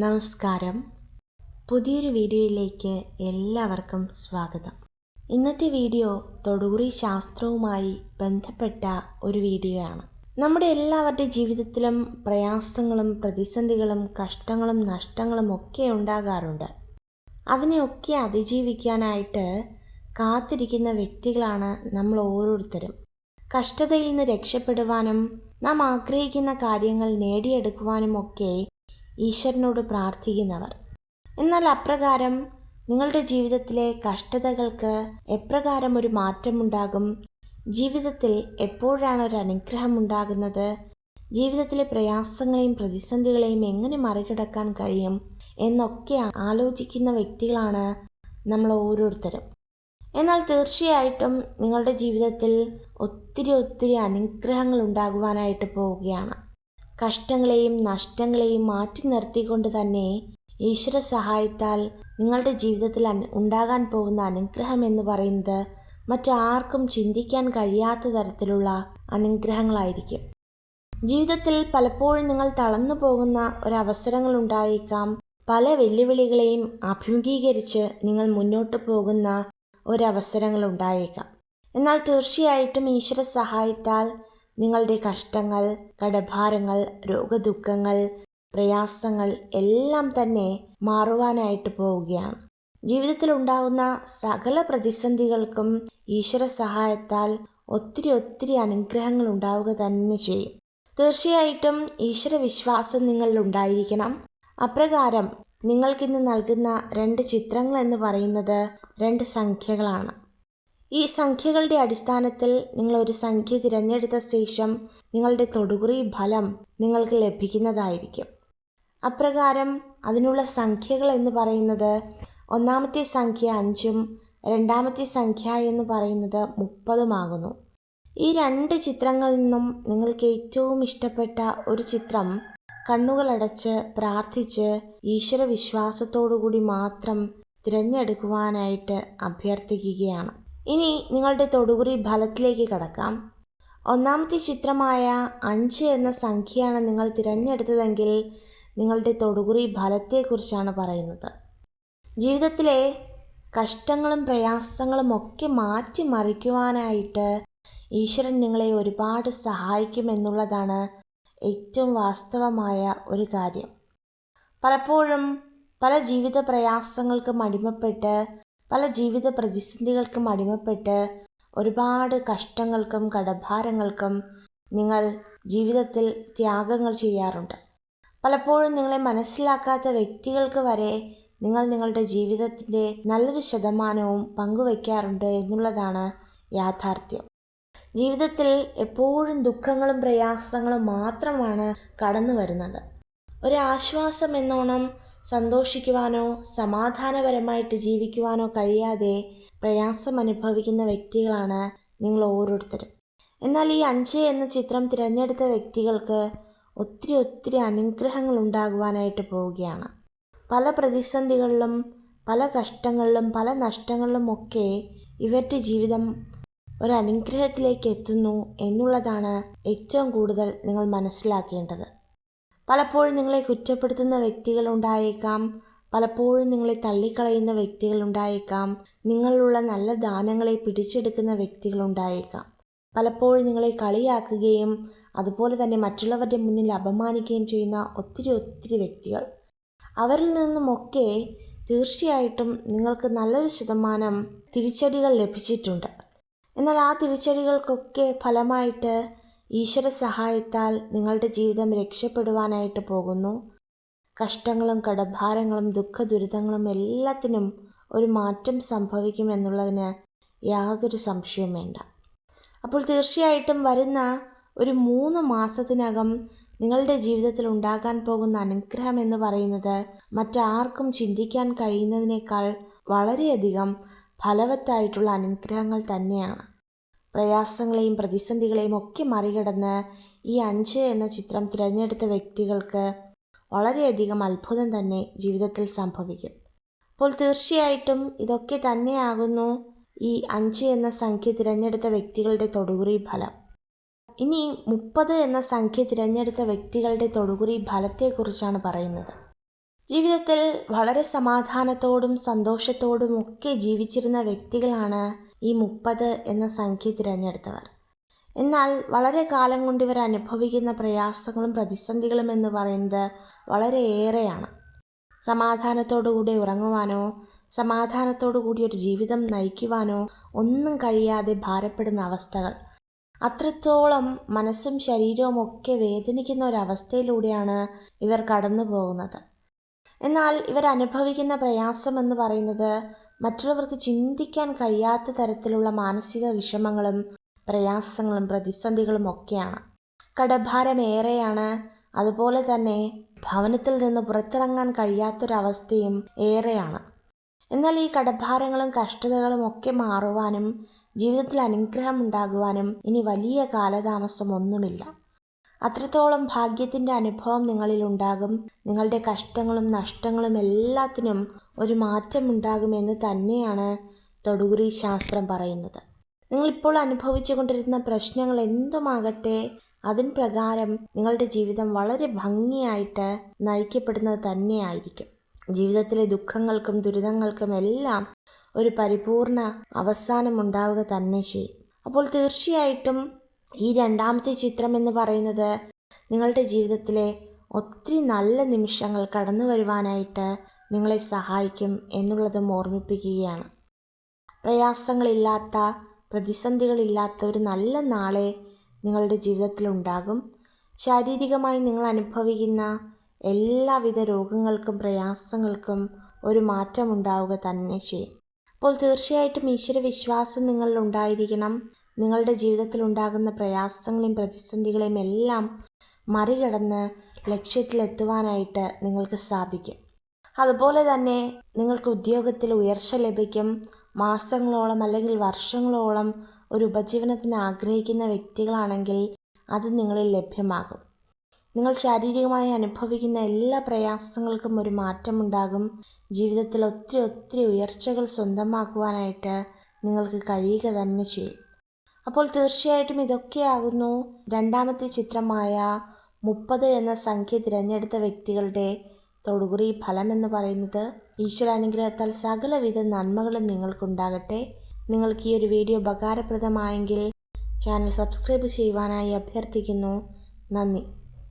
നമസ്കാരം. പുതിയൊരു വീഡിയോയിലേക്ക് എല്ലാവർക്കും സ്വാഗതം. ഇന്നത്തെ വീഡിയോ തൊടുകുറി ശാസ്ത്രവുമായി ബന്ധപ്പെട്ട ഒരു വീഡിയോ ആണ് നമ്മുടെ എല്ലാവരുടെ ജീവിതത്തിലും പ്രയാസങ്ങളും പ്രതിസന്ധികളും കഷ്ടങ്ങളും നഷ്ടങ്ങളും ഒക്കെ ഉണ്ടാകാറുണ്ട്. അതിനെയൊക്കെ അതിജീവിക്കാനായിട്ട് കാത്തിരിക്കുന്ന വ്യക്തികളാണ് നമ്മൾ ഓരോരുത്തരും. കഷ്ടതയിൽ നിന്ന് രക്ഷപ്പെടുവാനും നാം ആഗ്രഹിക്കുന്ന കാര്യങ്ങൾ നേടിയെടുക്കുവാനും ഒക്കെ ഈശ്വരനോട് പ്രാർത്ഥിക്കുന്നവർ. എന്നാൽ അപ്രകാരം നിങ്ങളുടെ ജീവിതത്തിലെ കഷ്ടതകൾക്ക് എപ്രകാരം ഒരു മാറ്റമുണ്ടാകും? ജീവിതത്തിൽ എപ്പോഴാണ് ഒരു അനുഗ്രഹം ഉണ്ടാകുന്നത്? ജീവിതത്തിലെ പ്രയാസങ്ങളെയും പ്രതിസന്ധികളെയും എങ്ങനെ മറികടക്കാൻ കഴിയും എന്നൊക്കെ ആലോചിക്കുന്ന വ്യക്തികളാണ് നമ്മൾ ഓരോരുത്തരും. എന്നാൽ തീർച്ചയായിട്ടും നിങ്ങളുടെ ജീവിതത്തിൽ ഒത്തിരി ഒത്തിരി അനുഗ്രഹങ്ങൾ ഉണ്ടാകുവാനായിട്ട് പോവുകയാണ്. കഷ്ടങ്ങളെയും നഷ്ടങ്ങളെയും മാറ്റി നിർത്തിക്കൊണ്ട് തന്നെ ഈശ്വര സഹായത്താൽ നിങ്ങളുടെ ജീവിതത്തിൽ ഉണ്ടാകാൻ പോകുന്ന അനുഗ്രഹം എന്ന് പറയുന്നത് മറ്റാർക്കും ചിന്തിക്കാൻ കഴിയാത്ത തരത്തിലുള്ള അനുഗ്രഹങ്ങളായിരിക്കും. ജീവിതത്തിൽ പലപ്പോഴും നിങ്ങൾ തളർന്നു പോകുന്ന ഒരവസരങ്ങൾ ഉണ്ടായേക്കാം. പല വെല്ലുവിളികളെയും അഭിമുഖീകരിച്ച് നിങ്ങൾ മുന്നോട്ട് പോകുന്ന ഒരവസരങ്ങൾ ഉണ്ടായേക്കാം. എന്നാൽ തീർച്ചയായിട്ടും ഈശ്വര സഹായത്താൽ നിങ്ങളുടെ കഷ്ടങ്ങൾ കടഭാരങ്ങൾ രോഗദുഃഖങ്ങൾ പ്രയാസങ്ങൾ എല്ലാം തന്നെ മാറുവാനായിട്ട് പോവുകയാണ്. ജീവിതത്തിൽ ഉണ്ടാകുന്ന സകല പ്രതിസന്ധികൾക്കും ഈശ്വര സഹായത്താൽ ഒത്തിരി ഒത്തിരി അനുഗ്രഹങ്ങൾ ഉണ്ടാവുക തന്നെ ചെയ്യും. തീർച്ചയായിട്ടും ഈശ്വര വിശ്വാസം നിങ്ങളിൽ ഉണ്ടായിരിക്കണം. അപ്രകാരം നിങ്ങൾക്കിന്ന് നൽകുന്ന രണ്ട് ചിത്രങ്ങൾ എന്ന് പറയുന്നത് രണ്ട് സംഖ്യകളാണ്. ഈ സംഖ്യകളുടെ അടിസ്ഥാനത്തിൽ നിങ്ങൾ ഒരു സംഖ്യ തിരഞ്ഞെടുത്ത ശേഷം നിങ്ങളുടെ തൊടുകുറി ഫലം നിങ്ങൾക്ക് ലഭിക്കുന്നതായിരിക്കും. അപ്രകാരം അതിനുള്ള സംഖ്യകൾ എന്ന് പറയുന്നത് ഒന്നാമത്തെ സംഖ്യ അഞ്ചും രണ്ടാമത്തെ സംഖ്യ എന്ന് പറയുന്നത് മുപ്പതുമാകുന്നു ഈ രണ്ട് ചിത്രങ്ങളിൽ നിന്നും നിങ്ങൾക്ക് ഏറ്റവും ഇഷ്ടപ്പെട്ട ഒരു ചിത്രം കണ്ണുകളടച്ച് പ്രാർത്ഥിച്ച് ഈശ്വര വിശ്വാസത്തോടുകൂടി മാത്രം തിരഞ്ഞെടുക്കുവാനായിട്ട് അഭ്യർത്ഥിക്കുകയാണ്. ഇനി നിങ്ങളുടെ തൊടുകുറി ഫലത്തിലേക്ക് കടക്കാം. ഒന്നാമത്തെ ചിത്രമായ അഞ്ച് എന്ന സംഖ്യയാണ് നിങ്ങൾ തിരഞ്ഞെടുത്തതെങ്കിൽ നിങ്ങളുടെ തൊടുകുറി ഫലത്തെക്കുറിച്ചാണ് പറയുന്നത്. ജീവിതത്തിലെ കഷ്ടങ്ങളും പ്രയാസങ്ങളും ഒക്കെ മാറ്റി മറിക്കുവാനായിട്ട് ഈശ്വരൻ നിങ്ങളെ ഒരുപാട് സഹായിക്കുമെന്നുള്ളതാണ് ഏറ്റവും വാസ്തവമായ ഒരു കാര്യം. പലപ്പോഴും പല ജീവിത പ്രയാസങ്ങൾക്കും അടിമപ്പെട്ട് പല ജീവിത പ്രതിസന്ധികൾക്കും അടിമപ്പെട്ട് ഒരുപാട് കഷ്ടങ്ങൾക്കും കടഭാരങ്ങൾക്കും നിങ്ങൾ ജീവിതത്തിൽ ത്യാഗങ്ങൾ ചെയ്യാറുണ്ട്. പലപ്പോഴും നിങ്ങളെ മനസ്സിലാക്കാത്ത വ്യക്തികൾക്ക് വരെ നിങ്ങൾ നിങ്ങളുടെ ജീവിതത്തിന്റെ നല്ലൊരു ശതമാനവും പങ്കുവയ്ക്കാറുണ്ട് എന്നുള്ളതാണ് യാഥാർത്ഥ്യം. ജീവിതത്തിൽ എപ്പോഴും ദുഃഖങ്ങളും പ്രയാസങ്ങളും മാത്രമാണ് കടന്നു വരുന്നത് ഒരാശ്വാസം എന്നോണം സന്തോഷിക്കുവാനോ സമാധാനപരമായിട്ട് ജീവിക്കുവാനോ കഴിയാതെ പ്രയാസം അനുഭവിക്കുന്ന വ്യക്തികളാണ് നിങ്ങൾ ഓരോരുത്തരും. എന്നാൽ ഈ അഞ്ച് എന്ന ചിത്രം തിരഞ്ഞെടുത്ത വ്യക്തികൾക്ക് ഒത്തിരി ഒത്തിരി അനുഗ്രഹങ്ങൾ ഉണ്ടാകുവാനായിട്ട് പോവുകയാണ്. പല പ്രതിസന്ധികളിലും പല കഷ്ടങ്ങളിലും പല നഷ്ടങ്ങളിലും ഒക്കെ ഇവരുടെ ജീവിതം ഒരു അനുഗ്രഹത്തിലേക്ക് എത്തുന്നു എന്നുള്ളതാണ് ഏറ്റവും കൂടുതൽ നിങ്ങൾ മനസ്സിലാക്കേണ്ടത്. പലപ്പോഴും നിങ്ങളെ കുറ്റപ്പെടുത്തുന്ന വ്യക്തികൾ ഉണ്ടായേക്കാം. പലപ്പോഴും നിങ്ങളെ തള്ളിക്കളയുന്ന വ്യക്തികൾ ഉണ്ടായേക്കാം. നിങ്ങളുള്ള നല്ല ദാനങ്ങളെ പിടിച്ചെടുക്കുന്ന വ്യക്തികൾ ഉണ്ടായേക്കാം. പലപ്പോഴും നിങ്ങളെ കളിയാക്കുകയും അതുപോലെ തന്നെ മറ്റുള്ളവരുടെ മുന്നിൽ അപമാനിക്കുകയും ചെയ്യുന്ന ഒത്തിരി ഒത്തിരി വ്യക്തികൾ. അവരിൽ നിന്നുമൊക്കെ തീർച്ചയായിട്ടും നിങ്ങൾക്ക് നല്ലൊരു ശതമാനം തിരിച്ചടികൾ ലഭിച്ചിട്ടുണ്ട്. എന്നാൽ ആ തിരിച്ചടികൾക്കൊക്കെ ഫലമായിട്ട് ഈശ്വര സഹായത്താൽ നിങ്ങളുടെ ജീവിതം രക്ഷപ്പെടുവാനായിട്ട് പോകുന്നു. കഷ്ടങ്ങളും കടഭാരങ്ങളും ദുഃഖ ദുരിതങ്ങളും എല്ലാത്തിനും ഒരു മാറ്റം സംഭവിക്കും എന്നുള്ളതിന് യാതൊരു സംശയവും വേണ്ട. അപ്പോൾ തീർച്ചയായിട്ടും വരുന്ന ഒരു മൂന്ന് മാസത്തിനകം നിങ്ങളുടെ ജീവിതത്തിൽ ഉണ്ടാകാൻ പോകുന്ന അനുഗ്രഹം എന്ന് പറയുന്നത് മറ്റാർക്കും ചിന്തിക്കാൻ കഴിയുന്നതിനേക്കാൾ വളരെയധികം ഫലവത്തായിട്ടുള്ള അനുഗ്രഹങ്ങൾ തന്നെയാണ്. പ്രയാസങ്ങളെയും പ്രതിസന്ധികളെയും ഒക്കെ മറികടന്ന് ഈ അഞ്ച് എന്ന ചിത്രം തിരഞ്ഞെടുത്ത വ്യക്തികൾക്ക് വളരെയധികം അത്ഭുതം തന്നെ ജീവിതത്തിൽ സംഭവിക്കും. അപ്പോൾ തീർച്ചയായിട്ടും ഇതൊക്കെ തന്നെയാകുന്നു ഈ അഞ്ച് എന്ന സംഖ്യ തിരഞ്ഞെടുത്ത വ്യക്തികളുടെ തൊടുകുറി ഫലം. ഇനി മുപ്പത് എന്ന സംഖ്യ തിരഞ്ഞെടുത്ത വ്യക്തികളുടെ തൊടുകുറി ഫലത്തെക്കുറിച്ചാണ് പറയുന്നത്. ജീവിതത്തിൽ വളരെ സമാധാനത്തോടും സന്തോഷത്തോടും ഒക്കെ ജീവിച്ചിരുന്ന വ്യക്തികളാണ് ഈ മുപ്പത് എന്ന സംഖ്യ തിരഞ്ഞെടുത്തവർ. എന്നാൽ വളരെ കാലം കൊണ്ട് ഇവർ അനുഭവിക്കുന്ന പ്രയാസങ്ങളും പ്രതിസന്ധികളും എന്ന് പറയുന്നത് വളരെയേറെയാണ് സമാധാനത്തോടുകൂടി ഉറങ്ങുവാനോ സമാധാനത്തോടു കൂടി ഒരു ജീവിതം നയിക്കുവാനോ ഒന്നും കഴിയാതെ ഭാരപ്പെടുന്ന അവസ്ഥകൾ. അത്രത്തോളം മനസ്സും ശരീരവും ഒക്കെ വേദനിക്കുന്ന ഒരവസ്ഥയിലൂടെയാണ് ഇവർ കടന്നു പോകുന്നത് എന്നാൽ ഇവർ അനുഭവിക്കുന്ന പ്രയാസം എന്ന് പറയുന്നത് മറ്റുള്ളവർക്ക് ചിന്തിക്കാൻ കഴിയാത്ത തരത്തിലുള്ള മാനസിക വിഷമങ്ങളും പ്രയാസങ്ങളും പ്രതിസന്ധികളും ഒക്കെയാണ്. കടഭാരമേറെയാണ്. അതുപോലെ തന്നെ ഭവനത്തിൽ നിന്ന് പുറത്തിറങ്ങാൻ കഴിയാത്തൊരവസ്ഥയും ഏറെയാണ്. എന്നാൽ ഈ കടഭാരങ്ങളും കഷ്ടതകളും ഒക്കെ മാറുവാനും ജീവിതത്തിൽ അനുഗ്രഹം ഉണ്ടാകുവാനും ഇനി വലിയ കാലതാമസം ഒന്നുമില്ല അത്രത്തോളം ഭാഗ്യത്തിന്റെ അനുഭവം നിങ്ങളിൽ ഉണ്ടാകും. നിങ്ങളുടെ കഷ്ടങ്ങളും നഷ്ടങ്ങളും എല്ലാത്തിനും ഒരു മാറ്റം ഉണ്ടാകുമെന്ന് തന്നെയാണ് തൊടുകുറി ശാസ്ത്രം പറയുന്നത്. നിങ്ങളിപ്പോൾ അനുഭവിച്ചു കൊണ്ടിരുന്ന പ്രശ്നങ്ങൾ എന്തുമാകട്ടെ അതിൻ പ്രകാരം നിങ്ങളുടെ ജീവിതം വളരെ ഭംഗിയായിട്ട് നയിക്കപ്പെടുന്നത് തന്നെയായിരിക്കും. ജീവിതത്തിലെ ദുഃഖങ്ങൾക്കും ദുരിതങ്ങൾക്കും എല്ലാം ഒരു പരിപൂർണ അവസാനം ഉണ്ടാവുക തന്നെ ചെയ്യും. അപ്പോൾ തീർച്ചയായിട്ടും ഈ രണ്ടാമത്തെ ചിത്രം എന്ന് പറയുന്നത് നിങ്ങളുടെ ജീവിതത്തിലെ ഒത്തിരി നല്ല നിമിഷങ്ങൾ കടന്നു വരുവാനായിട്ട് നിങ്ങളെ സഹായിക്കും എന്നുള്ളതും ഓർമ്മിപ്പിക്കുകയാണ്. പ്രയാസങ്ങളില്ലാത്ത പ്രതിസന്ധികളില്ലാത്ത ഒരു നല്ല നാളെ നിങ്ങളുടെ ജീവിതത്തിൽ ഉണ്ടാകും. ശാരീരികമായി നിങ്ങൾ അനുഭവിക്കുന്ന എല്ലാവിധ രോഗങ്ങൾക്കും പ്രയാസങ്ങൾക്കും ഒരു മാറ്റമുണ്ടാവുക തന്നെ ചെയ്യും. അപ്പോൾ തീർച്ചയായിട്ടും ഈശ്വര വിശ്വാസം നിങ്ങളിൽ ഉണ്ടായിരിക്കണം. നിങ്ങളുടെ ജീവിതത്തിൽ ഉണ്ടാകുന്ന പ്രയാസങ്ങളെയും പ്രതിസന്ധികളെയും എല്ലാം മറികടന്ന് ലക്ഷ്യത്തിലെത്തുവാനായിട്ട് നിങ്ങൾക്ക് സാധിക്കും. അതുപോലെ തന്നെ നിങ്ങൾക്ക് ഉദ്യോഗത്തിൽ ഉയർച്ച ലഭിക്കും. മാസങ്ങളോളം അല്ലെങ്കിൽ വർഷങ്ങളോളം ഒരു ഉപജീവനത്തിന് ആഗ്രഹിക്കുന്ന വ്യക്തികളാണെങ്കിൽ അത് നിങ്ങളിൽ ലഭ്യമാകും. നിങ്ങൾ ശാരീരികമായി അനുഭവിക്കുന്ന എല്ലാ പ്രയാസങ്ങൾക്കും ഒരു മാറ്റമുണ്ടാകും. ജീവിതത്തിൽ ഒത്തിരി ഒത്തിരി ഉയർച്ചകൾ സ്വന്തമാക്കുവാനായിട്ട് നിങ്ങൾക്ക് കഴിയുക തന്നെ ചെയ്യും. അപ്പോൾ തീർച്ചയായിട്ടും ഇതൊക്കെയാകുന്നു. രണ്ടാമത്തെ ചിത്രമായ മുപ്പത് എന്ന സംഖ്യ തിരഞ്ഞെടുത്ത വ്യക്തികളുടെ തൊടുകുറി ഫലം എന്ന് പറയുന്നത് ഈശ്വരാനുഗ്രഹത്താൽ സകലവിധ നന്മകളും നിങ്ങൾക്കുണ്ടാകട്ടെ. നിങ്ങൾക്ക് ഈ ഒരു വീഡിയോ ഉപകാരപ്രദമായെങ്കിൽ ചാനൽ സബ്സ്ക്രൈബ് ചെയ്യുവാനായി അഭ്യർത്ഥിക്കുന്നു. നന്ദി.